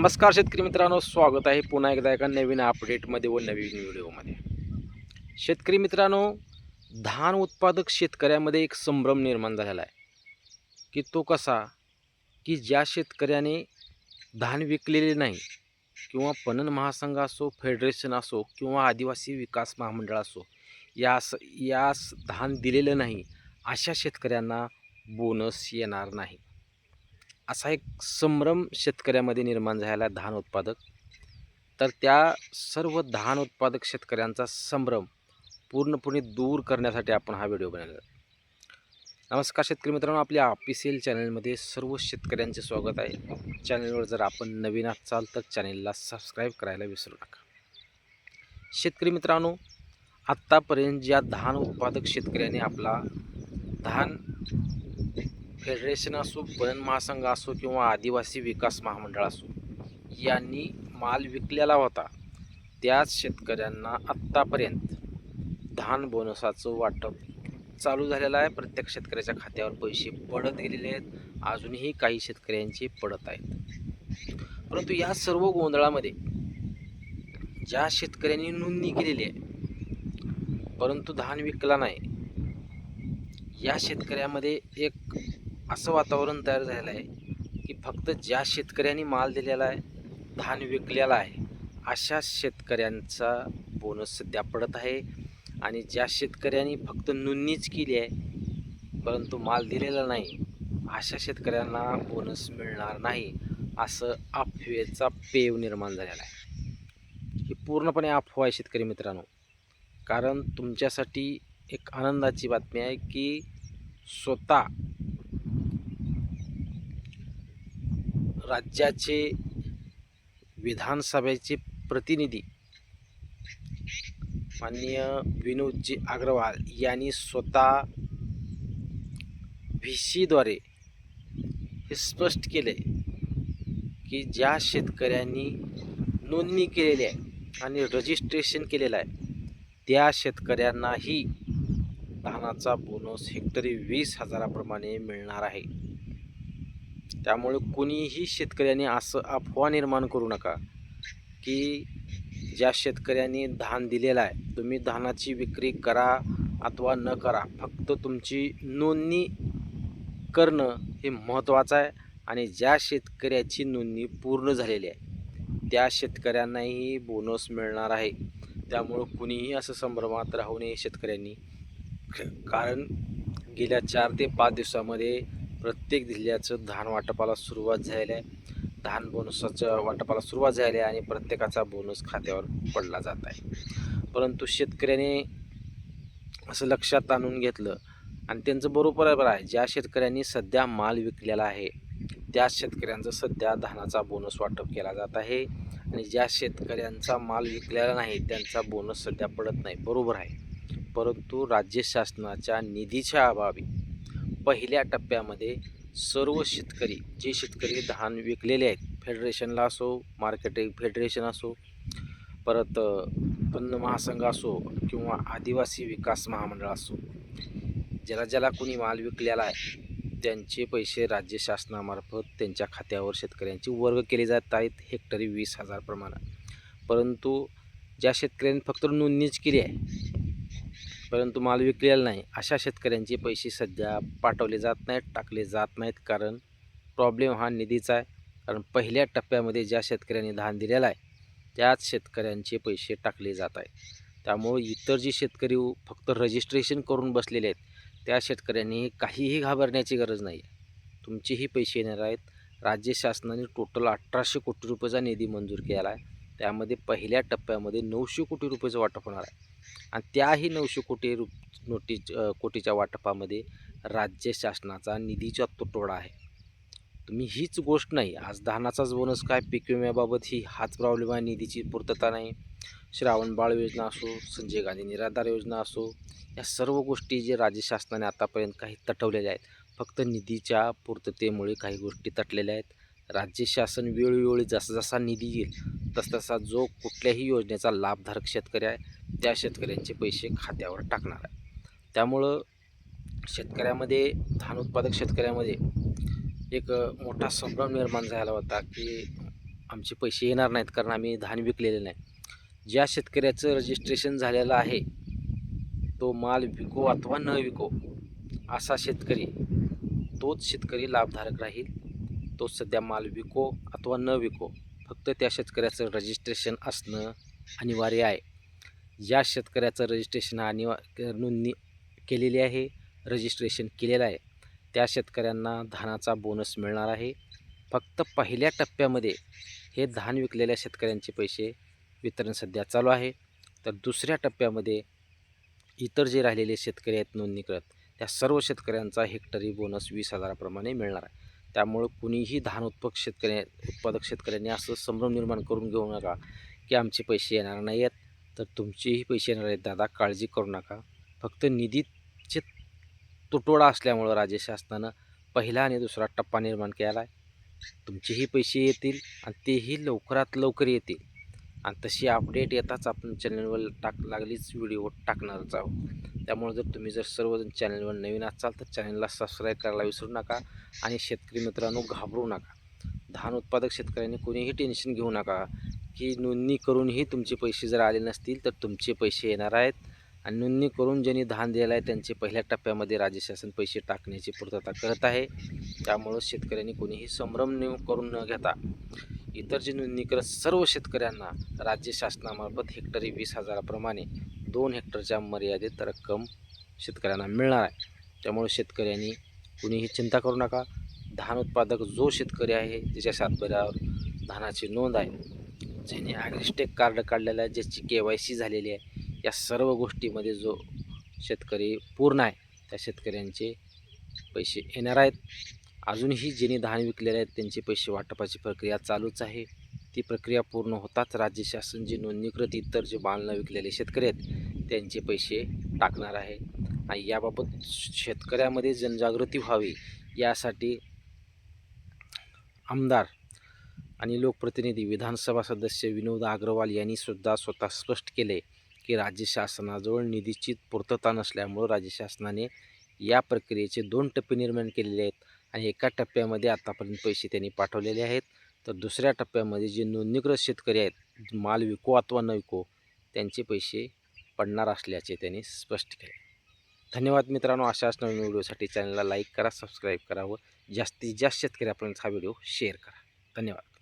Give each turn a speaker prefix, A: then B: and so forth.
A: नमस्कार शेतकरी मित्रांनो स्वागत आहे पुन्हा एकदा एका नवीन अपडेटमध्ये व नवीन व्हिडिओमध्ये शेतकरी मित्रांनो धान उत्पादक शेतकऱ्यामध्ये एक संभ्रम निर्माण झालेला आहे. की तो कसा? की ज्या शेतकऱ्याने धान विकलेले नाही किंवा पणन महासंघ असो फेडरेशन असो किंवा आदिवासी विकास महामंडळ असो यास यास धान दिलेलं नाही अशा शेतकऱ्यांना बोनस येणार नाही. असा एक संभ्रम शेतकऱ्यामध्ये निर्माण झालेला धान उत्पादक. तर त्या सर्व धान उत्पादक शेतकऱ्यांचा संभ्रम पूर्णपणे दूर करण्यासाठी आपण हा व्हिडिओ बनवला नमस्कार शेतकरी मित्रांनो आपल्या ऑफिसियल चॅनलमध्ये सर्व शेतकऱ्यांचे स्वागत आहे. चॅनलवर जर आपण नवीन असाल तर चॅनलला सबस्क्राईब करायला विसरू नका. शेतकरी मित्रांनो आत्तापर्यंत ज्या धान उत्पादक शेतकऱ्याने आपला धान फेडरेशन असो पणन महासंघ असो किंवा आदिवासी विकास महामंडळ असो यांनी माल विकलेला होता. त्याच शेतकऱ्यांना आत्तापर्यंत धान बोनसाचं वाटप चालू झालेलं आहे. प्रत्येक शेतकऱ्याच्या खात्यावर पैसे पडत गेलेले आहेत. अजूनही काही शेतकऱ्यांचे पडत आहेत. परंतु या सर्व गोंधळामध्ये ज्या शेतकऱ्यांनी नोंदणी केलेली आहे परंतु धान विकला नाही या शेतकऱ्यामध्ये एक असं वातावरण तयार झालेलं आहे की फक्त ज्या शेतकऱ्यांनी माल दिलेला आहे धान विकलेला आहे अशा शेतकऱ्यांचा बोनस सध्या पडत आहे. आणि ज्या शेतकऱ्यांनी फक्त नोंदणीच केली आहे परंतु माल दिलेला नाही अशा शेतकऱ्यांना बोनस मिळणार नाही असं अफवेचा पेव निर्माण झालेला आहे. ही पूर्णपणे अफवा आहे शेतकरी मित्रांनो. कारण तुमच्यासाठी एक आनंदाची बातमी आहे की स्वतः राज्याचे विधानसभेचे प्रतिनिधी माननीय विनोदजी अग्रवाल यांनी स्वतः व्ही सीद्वारे हे स्पष्ट केले की ज्या शेतकऱ्यांनी नोंदणी केलेली आहे आणि रजिस्ट्रेशन केलेलं आहे त्या शेतकऱ्यांनाही धानाचा बोनस हेक्टरी वीस हजाराप्रमाणे मिळणार आहे. त्यामुळे कुणीही शेतकऱ्यांनी असं अफवा निर्माण करू नका की ज्या शेतकऱ्यांनी धान दिलेलं आहे तुम्ही धानाची विक्री करा अथवा न करा फक्त तुमची नोंदणी करणं हे महत्त्वाचं आहे आणि ज्या शेतकऱ्याची नोंदणी पूर्ण झालेली आहे त्या शेतकऱ्यांनाही बोनस मिळणार आहे. त्यामुळं कुणीही असं संभ्रमात राहू नये शेतकऱ्यांनी. कारण गेल्या चार ते पाच दिवसामध्ये प्रत्येक जिल्ह्याचं धान वाटपाला सुरुवात झालेली आहे. धान बोनसाच्या वाटपाला सुरुवात झाली आहे आणि प्रत्येकाचा बोनस खात्यावर पडला जात आहे. परंतु शेतकऱ्याने असं लक्षात आणून घेतलं आणि त्यांचं बरोबर आहे ज्या शेतकऱ्यांनी सध्या माल विकलेला आहे त्या शेतकऱ्यांचं सध्या धानाचा बोनस वाटप केला जात आहे. आणि ज्या शेतकऱ्यांचा माल विकलेला नाही त्यांचा बोनस सध्या पडत नाही. बरोबर आहे. परंतु राज्य शासनाच्या निधीच्या अभावी पहिल्या टप्प्यामध्ये सर्व शेतकरी जे शेतकरी धान विकलेले आहेत फेडरेशनला असो मार्केटिंग फेडरेशन असो परत पन्न महासंघ असो किंवा आदिवासी विकास महामंडळ असो ज्याला ज्याला कोणी माल विकलेला आहे त्यांचे पैसे राज्य शासनामार्फत त्यांच्या खात्यावर शेतकऱ्यांची वर्ग केले जात आहेत हेक्टरी वीस हजार प्रमाणात. परंतु ज्या शेतकऱ्यांनी फक्त नोंदणीच केली आहे परंतु माल विकलेला नाही. अशा शेतकऱ्यांचे पैसे सध्या पाठवले जात नाहीत टाकले जात नाहीत कारण प्रॉब्लेम हा निधीचा आहे. कारण पहिल्या टप्प्यामध्ये ज्या शेतकऱ्यांनी धान दिलेला आहे त्याच शेतकऱ्यांचे पैसे टाकले जात आहेत. त्यामुळे इतर जे शेतकरी फक्त रजिस्ट्रेशन करून बसलेले आहेत त्या शेतकऱ्यांनी काहीही घाबरण्याची गरज नाही आहे तुमचेही पैसे येणार आहेत. राज्य शासनाने टोटल अठराशे कोटी रुपयाचा निधी मंजूर केला आहे. त्यामध्ये पहिल्या टप्प्यामध्ये नऊशे कोटी रुपयाचं वाटप होणार आहे. आणि त्याही नऊशे कोटी रु नोटी कोटीच्या वाटपामध्ये राज्य शासनाचा निधीचा तुटवडा आहे. तुम्ही हीच गोष्ट नाही आज धानाचाच बोनस काय? पीक विम्याबाबत ही हाच प्रॉब्लेम आहे निधीची पूर्तता नाही. श्रावण बाळ योजना असो संजय गांधी निराधार योजना असो या सर्व गोष्टी जे राज्य शासनाने आतापर्यंत काही तटवलेल्या आहेत फक्त निधीच्या पूर्ततेमुळे काही गोष्टी तटलेल्या आहेत. राज्य शासन वेळोवेळी जसा जसा निधी येईल तसतसा जो कुठल्याही योजनेचा लाभधारक शेतकरी आहे त्या शेतकऱ्यांचे पैसे खात्यावर टाकणार आहे. त्यामुळं शेतकऱ्यामध्ये धान उत्पादक शेतकऱ्यामध्ये एक मोठा संभ्रम निर्माण झाला होता की आमचे पैसे येणार नाहीत कारण आम्ही धान विकलेले नाही. ज्या शेतकऱ्याचं रजिस्ट्रेशन झालेलं आहे तो माल विको अथवा न विको असा शेतकरी तोच शेतकरी लाभधारक राहील. तो सध्या माल विको अथवा न विको फक्त त्या शेतकऱ्याचं रजिस्ट्रेशन असणं अनिवार्य आहे. ज्या शेतकऱ्याचं रजिस्ट्रेशन अनिवा नोंदणी केलेली आहे रजिस्ट्रेशन केलेलं आहे. त्या शेतकऱ्यांना धानाचा बोनस मिळणार आहे. फक्त पहिल्या टप्प्यामध्ये हे धान विकलेल्या शेतकऱ्यांचे पैसे वितरण सध्या चालू आहे. तर दुसऱ्या टप्प्यामध्ये इतर जे राहिलेले शेतकरी आहेत नोंदणी करत त्या सर्व शेतकऱ्यांचा हेक्टरी बोनस वीस हजाराप्रमाणे मिळणार आहे. त्यामुळं कुणीही धान उत्पक शेतकरी उत्पादक शेतकऱ्यांनी असं संभ्रम निर्माण करून घेऊ नका की आमचे पैसे येणार नाही आहेत तर तुमचेही पैसे येणार आहेत दादा. काळजी करू नका. फक्त निधीचे तुटवडा असल्यामुळं राज्य शासनानं पहिला आणि दुसरा टप्पा निर्माण केला आहे तुमचेही पैसे येतील आणि तेही लवकरात लवकर येतील. आणि तशी अपडेट येताच आपण चॅनलवर टाक लागलीच व्हिडिओ टाकणारच आहोत. त्यामुळे जर तुम्ही जर सर्वजण चॅनलवर नवीन असाल तर चॅनलला सबस्क्राईब करायला विसरू नका आणि शेतकरी मित्रांनो घाबरू नका. धान उत्पादक शेतकऱ्यांनी कोणीही टेन्शन घेऊ नका की नोंदणी करूनही तुमचे पैसे जर आले नसतील तर तुमचे पैसे येणार आहेत आणि नोंदणी करून ज्यांनी धान दिलेलं आहे त्यांचे पहिल्या टप्प्यामध्ये राज्य शासन पैसे टाकण्याची पूर्तता करत आहे. त्यामुळं शेतकऱ्यांनी कोणीही संभ्रम करून न घेता इतर जे सर्व शेतकऱ्यांना राज्य शासनामार्फत हेक्टरी वीस हजाराप्रमाणे दोन हेक्टरच्या मर्यादित रक्कम शेतकऱ्यांना मिळणार आहे. त्यामुळे शेतकऱ्यांनी कुणीही चिंता करू नका. धान उत्पादक जो शेतकरी आहे ज्याच्या सातबऱ्यावर धानाची नोंद आहे. ज्याने ॲग्रिस्टेक कार्ड काढलेलं आहे ज्याची के वाय सी झालेली आहे या सर्व गोष्टीमध्ये जो शेतकरी पूर्ण आहे त्या शेतकऱ्यांचे पैसे येणार आहेत. अजूनही ज्यांनी धान विकलेले आहेत त्यांचे पैसे वाटपाची प्रक्रिया चालूच आहे. ती प्रक्रिया पूर्ण होताच राज्य शासन जे नोंदणीकृत इतर जे माल विकलेले शेतकरी आहेत त्यांचे पैसे टाकणार आहे. आणि याबाबत शेतकऱ्यामध्ये जनजागृती व्हावी यासाठी आमदार आणि लोकप्रतिनिधी विधानसभा सदस्य विनोद अग्रवाल यांनी सुद्धा स्वतः स्पष्ट केले की राज्य शासनाजवळ निधीची पूर्तता नसल्यामुळं राज्य शासनाने या प्रक्रियेचे दोन टप्पे निर्माण केलेले आहेत. आणि एका टप्प्यामध्ये आतापर्यंत पैसे त्यांनी पाठवलेले आहेत. तर दुसऱ्या टप्प्यामध्ये जे नोंदणीकृत शेतकरी आहेत माल विको अथवा न विको त्यांचे पैसे पडणार असल्याचे त्यांनी स्पष्ट केले. धन्यवाद मित्रांनो. अशाच नवीन व्हिडिओसाठी चॅनलला लाईक करा सबस्क्राईब करा व जास्तीत जास्त शेतकऱ्यापर्यंत हा व्हिडिओ शेअर करा. धन्यवाद.